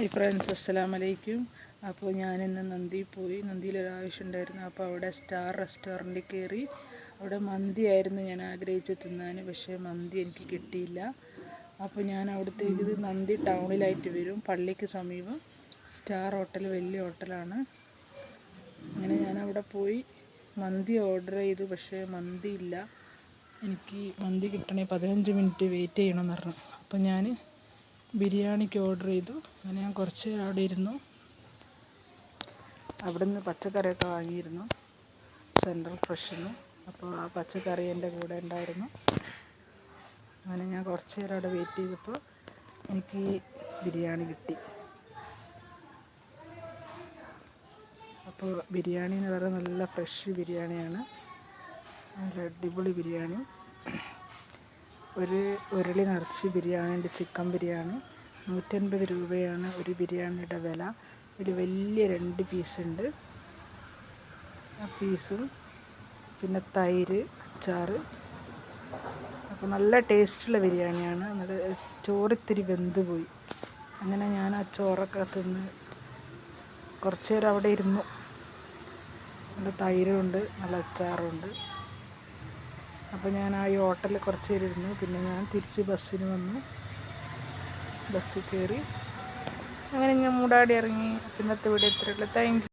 Hi friends അസ്സലാം വലൈക്കും അപ്പോൾ ഞാനിന്ന് നന്ദി പോയി. നന്ദിയിൽ ഒരു ആവശ്യം ഉണ്ടായിരുന്നു. അപ്പോൾ അവിടെ സ്റ്റാർ റെസ്റ്റോറന്റിൽ കയറി അവിടെ മന്തി ആയിരുന്നു ഞാൻ ആഗ്രഹിച്ച് തിന്നാൻ. പക്ഷേ മന്തി എനിക്ക് കിട്ടിയില്ല. അപ്പോൾ ഞാൻ അവിടത്തേക്ക് നന്ദി ടൗണിലായിട്ട് വരും. പള്ളിക്ക് സമീപം സ്റ്റാർ ഹോട്ടൽ വലിയ ഹോട്ടലാണ്. അങ്ങനെ ഞാൻ അവിടെ പോയി മന്തി ഓർഡർ ചെയ്തു. പക്ഷേ മന്തി ഇല്ല. എനിക്ക് മന്തി കിട്ടണേ പതിനഞ്ച് മിനിറ്റ് വെയിറ്റ് ചെയ്യണമെന്ന് പറഞ്ഞു. അപ്പോൾ ഞാൻ ബിരിയാണിക്ക് ഓർഡർ ചെയ്തു. അങ്ങനെ ഞാൻ കുറച്ച് അവിടെ ഇരുന്നു. അവിടെ നിന്ന് പച്ചക്കറിയൊക്കെ വാങ്ങിയിരുന്നു. സെൻട്രൽ ഫ്രഷിന്ന് അപ്പോൾ ആ പച്ചക്കറി എന്റെ കൂടെ ഉണ്ടായിരുന്നു. അങ്ങനെ ഞാൻ കുറച്ച് നേരം അവിടെ വെയിറ്റ് ചെയ്തപ്പോൾ എനിക്ക് ബിരിയാണി കിട്ടി. അപ്പോൾ ബിരിയാണി എന്ന് പറയുന്നത് നല്ല ഫ്രഷ് ബിരിയാണിയാണ്. നല്ല അടിപൊളി ബിരിയാണി. ഒരു ഉരുളി നിറച്ച് ബിരിയാണി ഉണ്ട് ചിക്കൻ ബിരിയാണി. നൂറ്റൻപത് രൂപയാണ് ഒരു ബിരിയാണിയുടെ വില. ഒരു വലിയ രണ്ട് പീസുണ്ട് ആ പീസും പിന്നെ തൈര് അച്ചാർ അപ്പോൾ നല്ല ടേസ്റ്റുള്ള ബിരിയാണിയാണ്. എന്നിട്ട് ചോറിത്തിരി വെന്ത് പോയി. അങ്ങനെ ഞാൻ ആ ചോറൊക്കെ തിന്ന് കുറച്ച് നേരം അവിടെ ഇരുന്നു. നല്ല തൈരുണ്ട് നല്ല അച്ചാറുണ്ട് അപ്പോൾ ഞാൻ ആ ഹോട്ടലിൽ കുറച്ച് നേരം ഇരുന്നു. പിന്നെ ഞാൻ തിരിച്ച് ബസ്സിന് വന്നു. ബസ്സിൽ കയറി അങ്ങനെ ഞാൻ മൂടാടി ഇറങ്ങി. പിന്നത്തെ വീട് എത്രയുള്ള താങ്ക്